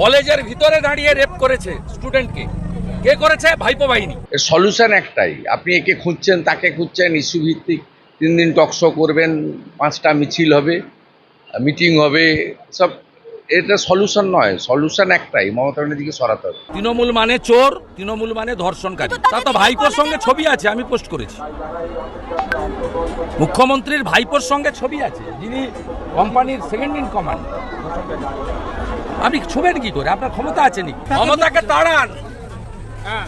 কলেজের ভিতরে দাঁড়িয়ে রেপ করেছে স্টুডেন্টকে কে। করেছে? ভাইপো বাহিনী। সলিউশন একটাই। আপনি একে খুঁজছেন তাকে খুঁজছেন ইস্যু ভিত্তিক তিন দিন টকশো করবেন পাঁচটা মিছিল হবে মিটিং হবে সব এটা সলিউশন নয়। সলিউশন একটাই মমতা ব্যানার্জিকে সরাতে হবে। তৃণমূল মানে চোর তৃণমূল মানে ধর্ষণকারী। তা তো ভাইপোর সঙ্গে ছবি আছে আমি পোস্ট করেছি। মুখ্যমন্ত্রীর ভাইপোর সঙ্গে ছবি আছে যিনি কোম্পানির সেকেন্ড ইন কমান্ড আপনি ছুবেন কি করে? আপনার ক্ষমতা আছে ক্ষমতাকে তাড়ান।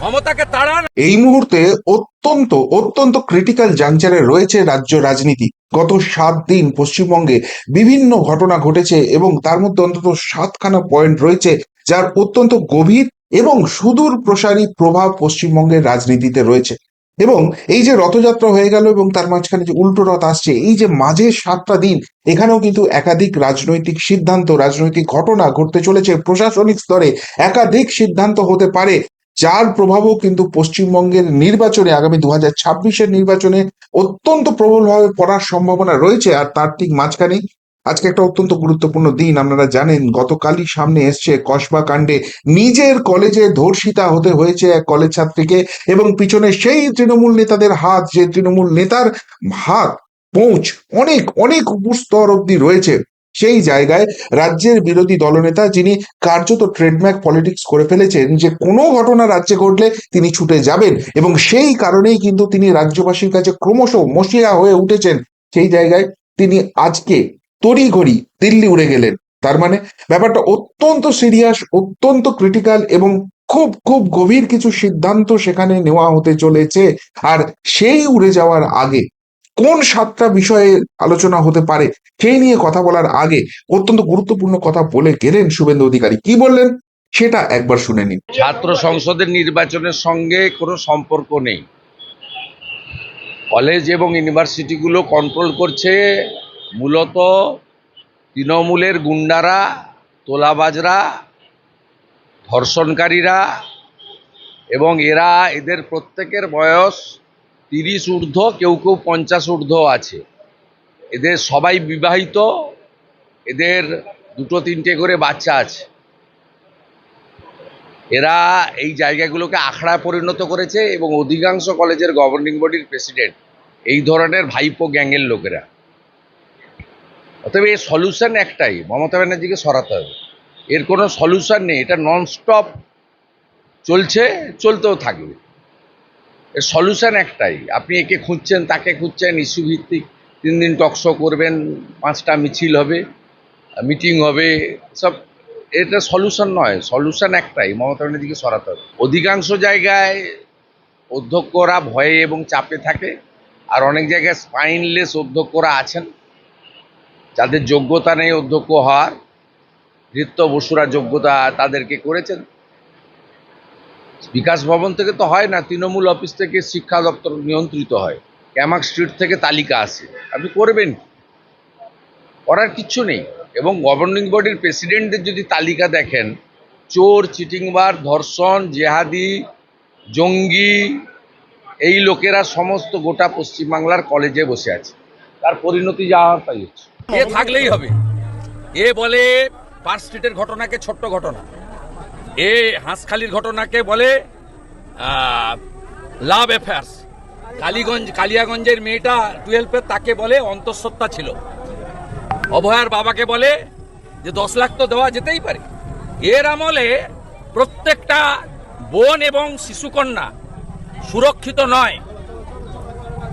ক্ষমতাকে তাড়ান। এই মুহূর্তে অত্যন্ত অত্যন্ত ক্রিটিক্যাল জাংচারে রয়েছে রাজ্য রাজনীতি। গত সাত দিন পশ্চিমবঙ্গে বিভিন্ন ঘটনা ঘটেছে এবং তার মধ্যে অন্তত সাতখানা পয়েন্ট রয়েছে যার অত্যন্ত গভীর এবং সুদূর প্রসারী প্রভাব পশ্চিমবঙ্গের রাজনীতিতে রয়েছে। এবং এই যে রথযাত্রা হয়ে গেল এবং তার মাঝখানে যে উল্টো রথ আসছে, এই যে মাঝে সাতটা দিন, এখানেও কিন্তু একাধিক রাজনৈতিক সিদ্ধান্ত, রাজনৈতিক ঘটনা ঘটতে চলেছে প্রশাসনিক স্তরে। একাধিক সিদ্ধান্ত হতে পারে, যার প্রভাবও কিন্তু পশ্চিমবঙ্গের নির্বাচনে, আগামী দু হাজার ছাব্বিশের নির্বাচনে অত্যন্ত প্রবলভাবে পড়ার সম্ভাবনা রয়েছে, আর তার ঠিক মাঝখানেই আজকে একটা অত্যন্ত গুরুত্বপূর্ণ দিন, আপনারা জানেন, গতকালই সামনে এসছে কসবা কাণ্ডে নিজের কলেজে ধর্ষিতা হতে হয়েছে এক কলেজ ছাত্রীকে এবং পিছনে সেই তৃণমূল নেতাদের হাত, যে তৃণমূল নেতার হাত, পৌঁছ, অনেক অনেক উপস্তর অব্দি রয়েছে। সেই জায়গায় রাজ্যের বিরোধী দলনেতা যিনি কার্যত ট্রেডম্যাক পলিটিক্স করে ফেলেছেন যে কোনো ঘটনা রাজ্যে ঘটলে তিনি ছুটে যাবেন এবং সেই কারণেই কিন্তু তিনি রাজ্যবাসীর কাছে ক্রমশ মশিয়া হয়ে উঠেছেন। সেই জায়গায় তিনি আজকে তড়িঘড়ি দিল্লি উড়ে গেলেন। তার মানে ব্যাপারটা অত্যন্ত সিরিয়াস অত্যন্ত ক্রিটিক্যাল এবং খুব খুব গভীর কিছু সিদ্ধান্ত সেখানে নেওয়া হতে চলেছে। আর সেই উড়ে যাওয়ার আগে কোন সাতটা বিষয়ে আলোচনা হতে পারে সেই নিয়ে কথা বলার আগে অত্যন্ত গুরুত্বপূর্ণ কথা বলে গেলেন শুভেন্দু অধিকারী। কি বললেন? সেটা একবার শুনে নিন। ছাত্র সংসদের নির্বাচনের সঙ্গে কোনো সম্পর্ক নেই। কলেজ এবং ইউনিভার্সিটিগুলো কন্ট্রোল করছে মূলত তৃণমূলের গুন্ডারা, তোলাবাজরা, ধর্ষণকারীরা এবং এরা এদের প্রত্যেকের বয়স তিরিশ ঊর্ধ্ব, কেউ কেউ পঞ্চাশ ঊর্ধ্ব আছে। এদের সবাই বিবাহিত, এদের দুটো তিনটে করে বাচ্চা আছে। এরা এই জায়গাগুলোকে আখড়ায় পরিণত করেছে এবং অধিকাংশ কলেজের গভর্নিং বডির প্রেসিডেন্ট এই ধরনের ভাইপো গ্যাংয়ের লোকেরা। অতএব এর সলিউশন একটাই, মমতা ব্যানার্জিকে সরাতে হবে। এর কোনো সলিউশন নেই, এটা ননস্টপ চলছে, চলতেও থাকবে। এর সলিউশন একটাই, আপনি একে খুঁজছেন, তাকে খুঁজছেন ইস্যু ভিত্তিক তিন দিন টকশো করবেন, পাঁচটা মিছিল হবে মিটিং হবে, সব এটা সলিউশন নয় সলিউশন একটাই, মমতা ব্যানার্জিকে সরাতে হবে। অধিকাংশ জায়গায় অধ্যক্ষরা ভয়ে এবং চাপে থাকে, আর অনেক জায়গায় স্পাইনলেস অধ্যক্ষরা আছেন। যাদের যোগ্যতা নেই অধ্যক্ষ হওয়ার নৃত্য বসুরা যোগ্যতা তাদেরকে করেছেন। বিকাশ ভবন থেকে তো হয় না, তৃণমূল অফিস থেকে শিক্ষা দপ্তর নিয়ন্ত্রিত হয়। ক্যামাক স্ট্রিট থেকে তালিকা আসে। আপনি করবেন করার কিচ্ছু নেই। এবং গভর্নিং বডির প্রেসিডেন্টদের যদি তালিকা দেখেন, চোর চিটিংবার ধর্ষণ, জেহাদি, জঙ্গি, এই লোকেরা সমস্ত গোটা পশ্চিমবাংলার কলেজে বসে আছে। তার পরিণতি যা হওয়ার তাই হচ্ছে। এ থাকলেই হবে। এ বলে পার্ক স্ট্রিটের ঘটনাকে ছোট্ট ঘটনা। এ হাঁসখালির ঘটনাকে বলে লাভ অ্যাফেয়ার্স। কালীগঞ্জ, কালিয়াগঞ্জের মেয়েটা টুয়েলভে তাকে বলে অন্তঃসত্ত্বা ছিল। অভয়ার বাবাকে বলে যে, দশ লাখ তো দেওয়া যেতেই পারে। এর আমলে প্রত্যেকটা বোন এবং শিশুকন্যা সুরক্ষিত নয়।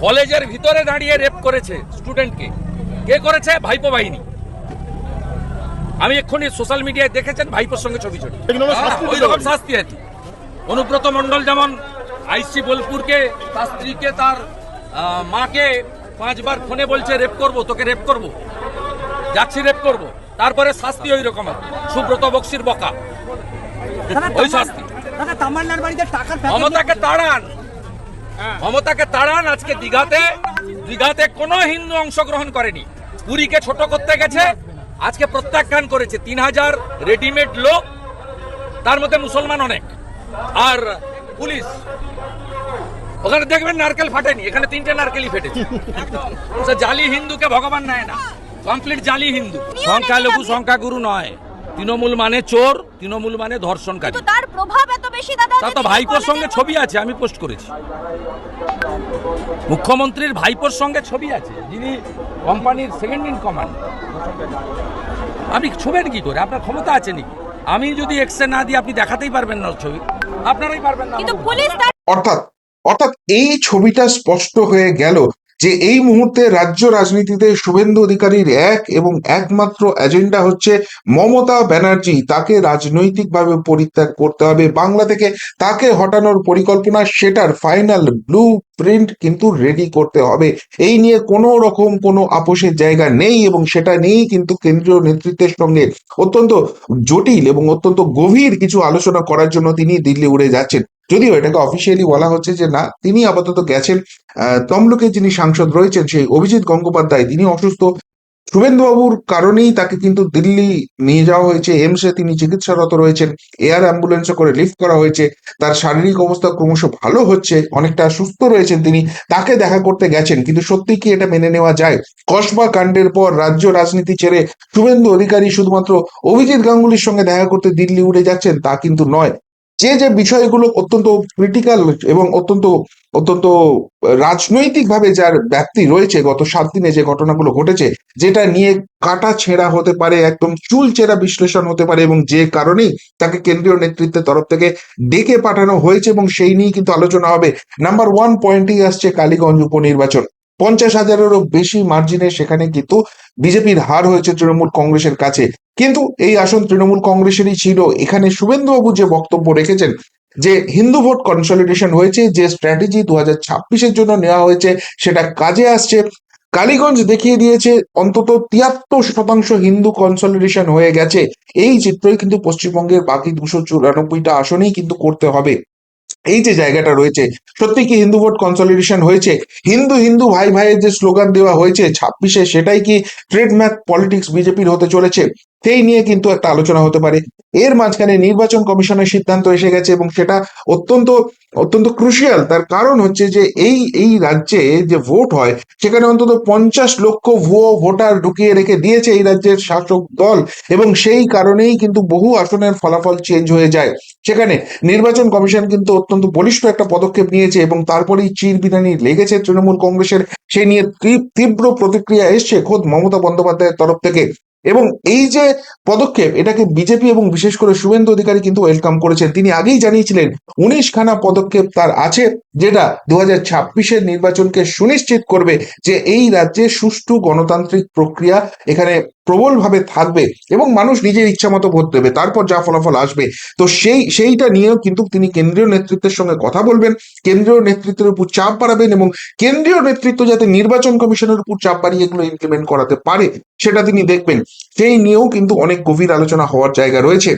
কলেজের ভিতরে দাঁড়িয়ে রেপ করেছে স্টুডেন্টকে কে করেছে? ভাইপো বাহিনী। আমি এক্ষুনি সোশ্যাল মিডিয়ায় দেখেছেন ভাইপোর সঙ্গে ছবি ছবি ওই রকম শাস্তি আছে। অনুব্রত মণ্ডল যেমন আইসি বোলপুরকে তার স্ত্রীকে তার মাকে পাঁচবার ফোনে বলছে রেপ করব তোকে রেপ করব। যাচ্ছি রেপ করব। তারপরে শাস্তি ওই রকম সুব্রত বক্সির বকা। ওই শাস্তি। মমতাকে তাড়ান। মমতাকে তাড়ান আজকে দিঘাতে দিঘাতে কোনো হিন্দু অংশগ্রহণ করেনি। পুরীকে ছোট করতে গেছে। আজকে প্রত্যাখ্যান করেছে তিন হাজার রেডিমেড লোক তার মধ্যে মুসলমান অনেক। আর পুলিশ ওখানে দেখবেন নারকেল ফাটেনি এখানে তিনটে নারকেলই ফেটেছে। জালি হিন্দুকে ভগবান নেয় না কমপ্লিট জালি হিন্দু। সংখ্যালঘু সংখ্যাগুরু নয়। তৃণমূল মানে চোর তৃণমূল মানে ধর্ষণকারী। প্রভাব এত বেশি দাদা তা তো ভাইপোর সঙ্গে ছবি আছে আমি পোস্ট করেছি। মুখ্যমন্ত্রীর ভাইপোর সঙ্গে ছবি আছে যিনি কোম্পানির সেকেন্ড ইন কমান্ড আপনি ছবেন কি করে? আপনার ক্ষমতা আছে নাকি? আমি যদি এক্সরে না দিই আপনি দেখাতেই পারবেন না ছবি। আপনারাই পারবেন না কিন্তু পুলিশ অর্থাৎ অর্থাৎ এই ছবিটা স্পষ্ট হয়ে গেল যে এই মুহূর্তে রাজ্য রাজনীতিতে শুভেন্দু অধিকারীর এক এবং একমাত্র এজেন্ডা হচ্ছে মমতা ব্যানার্জি। তাকে রাজনৈতিকভাবে পরিত্যাগ করতে হবে। বাংলা থেকে তাকে হটানোর পরিকল্পনা, সেটার ফাইনাল ব্লু প্রিন্ট কিন্তু রেডি করতে হবে। এই নিয়ে কোনো রকম কোনো আপোষের জায়গা নেই এবং সেটা নিয়েই কিন্তু কেন্দ্রীয় নেতৃত্বের সঙ্গে অত্যন্ত জটিল এবং অত্যন্ত গভীর কিছু আলোচনা করার জন্য তিনি দিল্লি উড়ে যাচ্ছেন। যদিও এটাকে অফিসিয়ালি বলা হচ্ছে যে না, তিনি আপাতত গেছেন তমলুকে যিনি সাংসদ রয়েছেন সেই অভিজিৎ গঙ্গোপাধ্যায়, তিনি অসুস্থ। শুভেন্দুবাবুর কারণেই তাকে কিন্তু দিল্লি নিয়ে যাওয়া হয়েছে, এমসে তিনি চিকিৎসারত রয়েছেন, এয়ার অ্যাম্বুলেন্সে করে লিফট করা হয়েছে, তার শারীরিক অবস্থা ক্রমশ ভালো হচ্ছে, অনেকটা সুস্থ রয়েছেন তিনি, তাকে দেখা করতে গেছেন, কিন্তু সত্যি কি এটা মেনে নেওয়া যায়? কসবা কাণ্ডের পর রাজ্য রাজনীতি ছেড়ে শুভেন্দু অধিকারী শুধুমাত্র অভিজিৎ গাঙ্গুলির সঙ্গে দেখা করতে দিল্লি উড়ে যাচ্ছেন তা কিন্তু নয়। যে যে বিষয়গুলো অত্যন্ত ক্রিটিক্যাল এবং অত্যন্ত অত্যন্ত রাজনৈতিকভাবে যার ব্যাপ্তি রয়েছে গত সাত দিনে যে ঘটনাগুলো ঘটেছে, যেটা নিয়ে কাটা ছেঁড়া হতে পারে, একদম চুল চেরা বিশ্লেষণ হতে পারে এবং যে কারণেই তাকে কেন্দ্রীয় নেতৃত্বের তরফ থেকে ডেকে পাঠানো হয়েছে এবং সেই নিয়ে কিন্তু আলোচনা হবে। নাম্বার ওয়ান পয়েন্টই আসছে কালীগঞ্জ উপনির্বাচন। পঞ্চাশ হাজারেরও বেশি মার্জিনে সেখানে কিন্তু বিজেপির হার হয়েছে তৃণমূল কংগ্রেসের কাছে। কিন্তু এই আসন তৃণমূল কংগ্রেসেরই ছিল। এখানে শুভেন্দুবাবু যে বক্তব্য রেখেছেন, যে হিন্দু ভোট কনসলিডেশন হয়েছে, যে স্ট্র্যাটেজি দু হাজার জন্য নেওয়া হয়েছে, সেটা কাজে আসছে। কালীগঞ্জ দেখিয়ে দিয়েছে, অন্তত তিয়াত্তর শতাংশ হিন্দু কনসলিডেশন হয়ে গেছে। এই চিত্রই কিন্তু পশ্চিমবঙ্গের বাকি দুশো চুরানব্বইটা আসনেই কিন্তু করতে হবে। এই যে জায়গাটা রয়েছে, সত্যি কি হিন্দু ভোট কনসলিডেশন হয়েছে? হিন্দু হিন্দু ভাই ভাইয়ের যে স্লোগান দেওয়া হয়েছে ছাব্বিশে, সেটাই কি ট্রেডম্যাক পলিটিক্স বিজেপির হতে চলেছে? সেই নিয়ে কিন্তু একটা আলোচনা হতে পারে। এর মাঝখানে নির্বাচন কমিশনের সিদ্ধান্ত এসে গেছে এবং সেটা অত্যন্ত অত্যন্ত ক্রুশিয়াল তার কারণ হচ্ছে যে এই এই রাজ্যে যে ভোট হয়, সেখানে অন্তত পঞ্চাশ লক্ষ ভুয়ো ভোটার ঢুকিয়ে রেখে দিয়েছে এই রাজ্যের শাসক দল এবং সেই কারণেই কিন্তু বহু আসনের ফলাফল চেঞ্জ হয়ে যায়। সেখানে নির্বাচন কমিশন কিন্তু অত্যন্ত বলিষ্ঠ একটা পদক্ষেপ নিয়েছে এবং তারপরেই চির বিধানি লেগেছে তৃণমূল কংগ্রেসের। সেই নিয়ে তীব্র প্রতিক্রিয়া এসছে খোদ মমতা বন্দ্যোপাধ্যায়ের তরফ থেকে। এবং এই যে পদক্ষেপ, এটাকে বিজেপি এবং বিশেষ করে শুভেন্দু অধিকারী কিন্তু ওয়েলকাম করেছেন। তিনি আগেই জানিয়েছিলেন উনিশ খানা পদক্ষেপ তার আছে, যেটা দু হাজার ছাব্বিশের নির্বাচনকে সুনিশ্চিত করবে যে এই রাজ্যে সুষ্ঠু গণতান্ত্রিক প্রক্রিয়া এখানে প্রবলভাবে থাকবে এবং মানুষ নিজের ইচ্ছা মতো ভোট দেবে, তারপর যা ফলাফল আসবে। তো সেই, সেইটা নিয়েও কিন্তু তিনি কেন্দ্রীয় নেতৃত্বের সঙ্গে কথা বলবেন, কেন্দ্রীয় নেতৃত্বের উপর চাপ বাড়াবেন এবং কেন্দ্রীয় নেতৃত্ব যাতে নির্বাচন কমিশনের উপর চাপ বাড়িয়ে এগুলো ইমপ্লিমেন্ট করাতে পারে, সেটা তিনি দেখবেন। সেই নিয়েও কিন্তু অনেক গভীর আলোচনা হওয়ার জায়গা রয়েছে।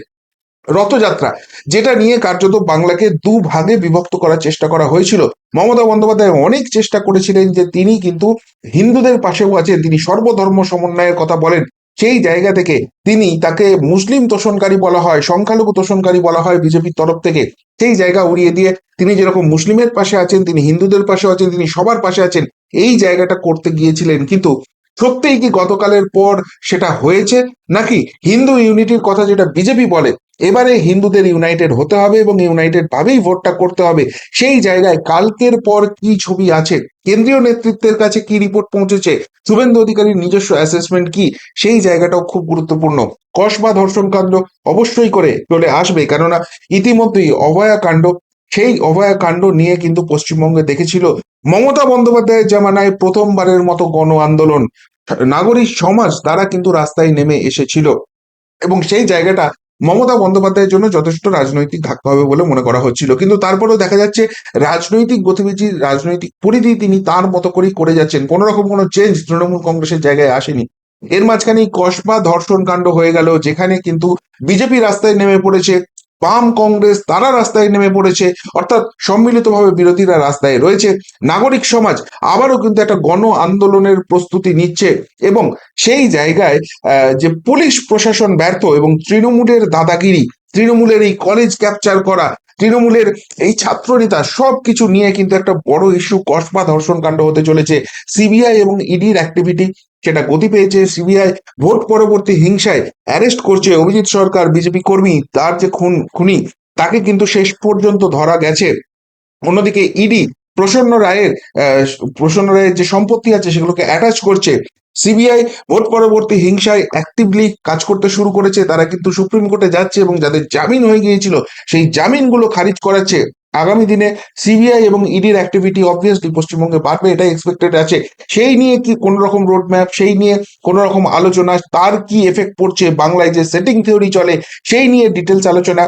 রথযাত্রা, যেটা নিয়ে কার্যত বাংলাকে দু ভাগে বিভক্ত করার চেষ্টা করা হয়েছিল। মমতা বন্দ্যোপাধ্যায় অনেক চেষ্টা করেছিলেন যে তিনি কিন্তু হিন্দুদের পাশেও আছেন, তিনি সর্বধর্ম সমন্বয়ের কথা বলেন। সেই জায়গা থেকে তিনি তাকে মুসলিম তোষণকারী বলা হয়, সংখ্যালঘু তোষণকারী বলা হয় বিজেপির তরফ থেকে। সেই জায়গা উড়িয়ে দিয়ে তিনি যেরকম মুসলিমের পাশে আছেন, তিনি হিন্দুদের পাশে আছেন, তিনি সবার পাশে আছেন, এই জায়গাটা করতে গিয়েছিলেন। কিন্তু সত্যিই কি গতকালের পর সেটা হয়েছে? নাকি হিন্দু ইউনিটির কথা যেটা বিজেপি বলে এবারে হিন্দুদের ইউনাইটেড হতে হবে এবং ইউনাইটেড ভাবেই ভোটটা করতে হবে। সেই জায়গায় কালকের পর কি ছবি আছে? কেন্দ্রীয় নেতৃত্বের কাছে কি রিপোর্ট পৌঁছেছে? শুভেন্দু অধিকারীর নিজস্ব অ্যাসেসমেন্ট কি? সেই জায়গাটাও খুব গুরুত্বপূর্ণ। কসবা ধর্ষণ কাণ্ড অবশ্যই করে চলে আসবে, কেননা ইতিমধ্যেই অভয়া কাণ্ড, সেই অভয়া কাণ্ড নিয়ে কিন্তু পশ্চিমবঙ্গে দেখেছিল মমতা বন্দ্যোপাধ্যায়ের জামানায় প্রথমবারের মতো গণ আন্দোলন। নাগরিক সমাজ তারা কিন্তু রাস্তায় নেমে এসেছিল। এবং সেই জায়গাটা মমতা বন্দ্যোপাধ্যায়ের জন্য যথেষ্ট রাজনৈতিক ধাক্কা হবে বলে মনে করা হচ্ছিল। কিন্তু তারপরেও দেখা যাচ্ছে রাজনৈতিক গতিবিধি, রাজনৈতিক পরিধি তিনি তার মতো করেই করে যাচ্ছেন। কোনো রকম কোনো চেঞ্জ তৃণমূল কংগ্রেসের জায়গায় আসেনি। এর মাঝখানেই কসবা ধর্ষণ কাণ্ড হয়ে গেল, যেখানে কিন্তু বিজেপি রাস্তায় নেমে পড়েছে। বাম কংগ্রেস তারা রাস্তায় নেমে পড়েছে। অর্থাৎ সম্মিলিতভাবে বিরোধীরা রাস্তায় রয়েছে। নাগরিক সমাজ আবারও কিন্তু একটা গণ আন্দোলনের প্রস্তুতি নিচ্ছে এবং সেই জায়গায় যে পুলিশ প্রশাসন ব্যর্থ এবং তৃণমূলের দাদাগিরি, তৃণমূলের এই কলেজ ক্যাপচার করা তৃণমূলের এই ছাত্রনেতা সব কিছু নিয়ে কিন্তু একটা বড় ইস্যু কসবা ধর্ষণ কাণ্ড হতে চলেছে। সিবিআই এবং ইডির অ্যাক্টিভিটি সেটা গতি পেয়েছে। সিবিআই ভোট পরবর্তী হিংসায় অ্যারেস্ট করছে অভিজিৎ সরকার বিজেপি কর্মী, তার যে খুন, খুনি, তাকে কিন্তু শেষ পর্যন্ত ধরা গেছে। অন্যদিকে ইডি প্রসন্ন রায়ের প্রসন্ন রায়ের যে সম্পত্তি আছে, সেগুলোকে অ্যাটাচ করছে। সিবিআই ভোট পরবর্তী হিংসায় অ্যাক্টিভলি কাজ করতে শুরু করেছে। তারা কিন্তু সুপ্রিম কোর্টে যাচ্ছে এবং যাদের জামিন হয়ে গিয়েছিল, সেই জামিনগুলো খারিজ করাচ্ছে। আগামী দিনে সিবিআই এবং ইডির অ্যাক্টিভিটি অবভিয়াসলি পশ্চিমবঙ্গে বাড়বে, এটাই এক্সপেক্টেড আছে। সেই নিয়ে কি কোন রকম রোড ম্যাপ সেই নিয়ে কোন রকম আলোচনা, তার কি এফেক্ট পড়ছে বাংলায় যে সেটিং থিওরি চলে, সেই নিয়ে ডিটেলস আলোচনা।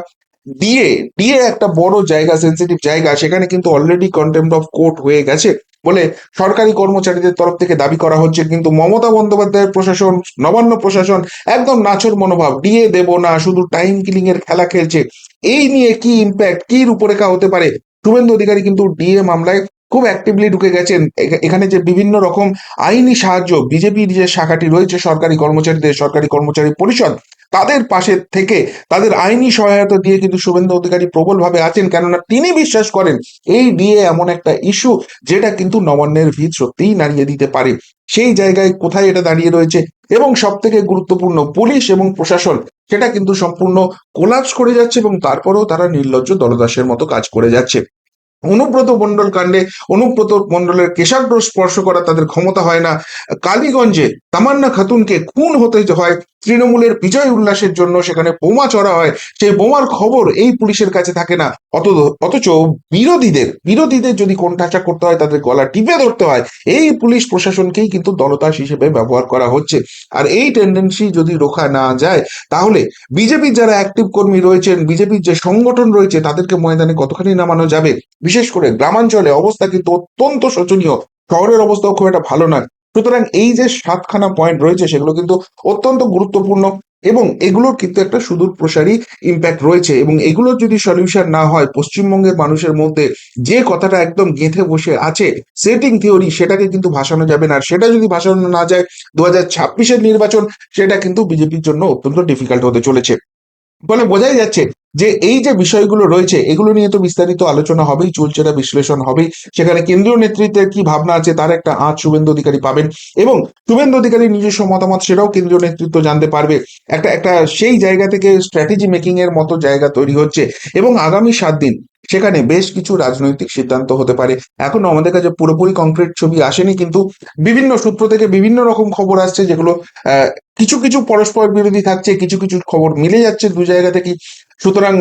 ডিএ ডিএ একটা বড় জায়গা সেন্সিটিভ জায়গা, সেখানে কিন্তু অলরেডি কন্টেম্প অফ কোর্ট হয়ে গেছে। বলে সরকারি কর্মচারীদের তরফ থেকে দাবি করা হচ্ছে। কিন্তু মমতা বন্দ্যোপাধ্যায়ের প্রশাসন, নবান্ন প্রশাসন একদম নাচর মনোভাব ডিএ দেব না, শুধু টাইম কিলিং এর খেলা খেলছে। এই নিয়ে কি ইম্প্যাক্ট কি রূপরেখা হতে পারে? শুভেন্দু অধিকারী কিন্তু ডিএ মামলায় খুব অ্যাক্টিভলি ঢুকে গেছেন। এখা- এখানে যে বিভিন্ন রকম আইনি সাহায্য, বিজেপির যে শাখাটি রয়েছে সরকারি কর্মচারীদের, সরকারি কর্মচারী পরিষদ তাদের পাশে থেকে তাদের আইনি সহায়তা দিয়ে কিন্তু শুভেন্দু অধিকারী প্রবলভাবে আছেন। কেননা তিনি বিশ্বাস করেন, এই ডিএ এমন একটা ইস্যু যেটা কিন্তু নবান্নের ভিত সত্যিই নাড়িয়ে দিতে পারে। সেই জায়গায় কোথায় এটা দাঁড়িয়ে রয়েছে? এবং সব থেকে গুরুত্বপূর্ণ পুলিশ এবং প্রশাসন, সেটা কিন্তু সম্পূর্ণ কোলাপস করে যাচ্ছে এবং তারপরেও তারা নির্লজ্জ দলদাসের মতো কাজ করে যাচ্ছে। অনুব্রত মণ্ডল কাণ্ডে অনুব্রত মণ্ডলের কেশাগ্র স্পর্শ করা তাদের ক্ষমতা হয় না। কালীগঞ্জে তামান্না খাতুনকে খুন হতে হয়। তৃণমূলের বিজয় উল্লাসের জন্য সেখানে বোমা চড়া হয়। সেই বোমার খবর এই পুলিশের কাছে থাকে না। অত অথচ বিরোধীদের বিরোধীদের যদি কোণঠাসা করতে হয়, তাদের গলা টিপে ধরতে হয়, এই পুলিশ প্রশাসনকেই কিন্তু দলদাস হিসেবে ব্যবহার করা হচ্ছে। আর এই টেন্ডেন্সি যদি রোখা না যায়, তাহলে বিজেপির যারা অ্যাক্টিভ কর্মী রয়েছেন, বিজেপির যে সংগঠন রয়েছে, তাদেরকে ময়দানে কতখানি নামানো যাবে? বিশেষ করে গ্রামাঞ্চলে অবস্থা কিন্তু অত্যন্ত শোচনীয়। শহরের অবস্থাও খুব একটা ভালো নয়। সুতরাং এই যে সাতখানা পয়েন্ট রয়েছে, সেগুলো কিন্তু অত্যন্ত গুরুত্বপূর্ণ। এবং এগুলোর কিন্তু একটা সুদূর প্রসারী ইম্প্যাক্ট রয়েছে এবং এগুলোর যদি সলিউশন না হয়, পশ্চিমবঙ্গের মানুষের মধ্যে যে কথাটা একদম গেঁথে বসে আছে সেটিং থিওরি সেটাকে কিন্তু ভাসানো যাবে না। আর সেটা যদি ভাসানো না যায় দু হাজার নির্বাচন, সেটা কিন্তু বিজেপির জন্য অত্যন্ত ডিফিকাল্ট হতে চলেছে। বলে বোঝাই যাচ্ছে যে এই যে বিষয়গুলো রয়েছে, এগুলো নিয়ে তো বিস্তারিত আলোচনা হবেই চলছে চুলচেরা বিশ্লেষণ হবেই। সেখানে কেন্দ্রীয় নেতৃত্বের কি ভাবনা আছে, তার একটা আঁচ শুভেন্দু অধিকারী পাবেন। এবং শুভেন্দু অধিকারীর নিজস্ব মতামত, সেটাও কেন্দ্রীয় নেতৃত্ব জানতে পারবে। একটা একটা সেই জায়গা থেকে স্ট্র্যাটেজি মেকিং এর মতো জায়গা তৈরি হচ্ছে। এবং আগামী সাত দিন সেখানে বেশ কিছু রাজনৈতিক সিদ্ধান্ত হতে পারে। এখনও আমাদের কাছে পুরোপুরি কংক্রিট ছবি আসেনি, কিন্তু বিভিন্ন সূত্র থেকে বিভিন্ন রকম খবর আসছে, যেগুলো কিছু কিছু পরস্পর বিরোধী থাকছে, কিছু কিছু খবর মিলে যাচ্ছে দু জায়গা থেকে। সুতরাং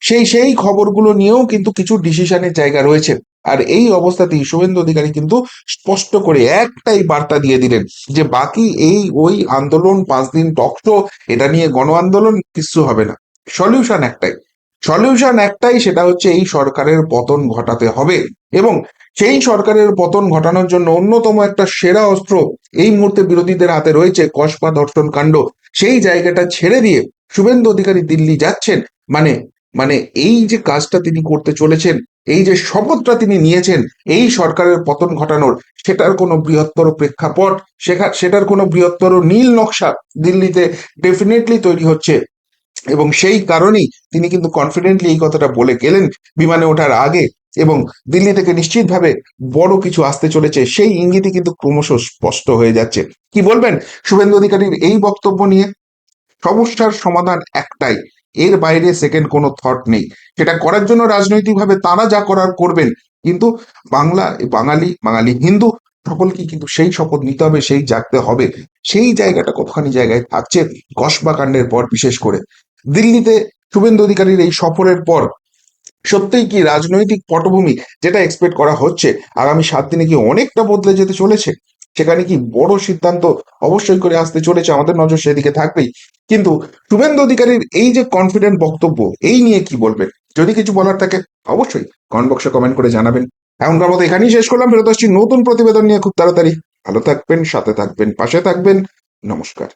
সেই সেই খবরগুলো নিয়েও কিন্তু কিছু ডিসিশনের জায়গা রয়েছে। আর এই অবস্থাতেই শুভেন্দু অধিকারী কিন্তু স্পষ্ট করে একটাই বার্তা দিয়ে দিলেন যে, বাকি এই, ওই আন্দোলন পাঁচ দিন টকশো এটা নিয়ে গণ আন্দোলন কিছু হবে না। সলিউশন একটাই। সলিউশন একটাই, সেটা হচ্ছে এই সরকারের পতন ঘটাতে হবে। এবং সেই সরকারের পতন ঘটানোর জন্য অন্যতম একটা সেরা অস্ত্র এই মুহূর্তে বিরোধীদের হাতে রয়েছে, কসবা ধর্ষণ কাণ্ড। সেই জায়গাটা ছেড়ে দিয়ে শুভেন্দু অধিকারী দিল্লি যাচ্ছেন। মানে মানে এই যে কাজটা তিনি করতে চলেছেন, এই যে শপথটা তিনি নিয়েছেন, এই সরকারের পতন ঘটানোর, সেটার কোনো বৃহত্তর প্রেক্ষাপট সেটার কোনো বৃহত্তর নীল নকশা দিল্লিতে ডেফিনেটলি তৈরি হচ্ছে। এবং সেই কারণেই তিনি কিন্তু কনফিডেন্টলি এই কথাটা বলে গেলেন বিমানে ওঠার আগে এবং দিল্লি থেকে নিশ্চিতভাবে বড় কিছু আসতে চলেছে, সেই ইঙ্গিতই কিন্তু ক্রমশ স্পষ্ট হয়ে যাচ্ছে। কি বলবেন শুভেন্দু অধিকারীর এই বক্তব্য নিয়ে? সমস্যার সমাধান একটাই, এর বাইরে সেকেন্ড কোনো থট নেই। সেটা করার জন্য রাজনৈতিকভাবে তারা যা করার করবেন, কিন্তু বাংলা, বাঙালি বাঙালি হিন্দু সকলকে কিন্তু সেই শপথ নিতে হবে, সেই জাগতে হবে। সেই জায়গাটা কতখানি জায়গায় থাকছে কসবা কাণ্ডের পর বিশেষ করে। দিল্লিতে শুভেন্দু অধিকারীর এই সফরের পর সত্যিই কি রাজনৈতিক পটভূমি যেটা এক্সপেক্ট করা হচ্ছে, আগামী সাত দিনে কি অনেকটা বদলে যেতে চলেছে? সেখানে কি বড় সিদ্ধান্ত অবশ্যই করে আসতে চলেছে আমাদের নজর সেদিকে থাকবেই। কিন্তু শুভেন্দু অধিকারীর এই যে কনফিডেন্ট বক্তব্য, এই নিয়ে কি বলবেন? যদি কিছু বলার থাকে অবশ্যই কমেন্ট বক্সে কমেন্ট করে জানাবেন। এখনকার মতো এখানেই শেষ করলাম, ফেরত আসছি নতুন প্রতিবেদন নিয়ে খুব তাড়াতাড়ি। ভালো থাকবেন, সাথে থাকবেন, পাশে থাকবেন। নমস্কার।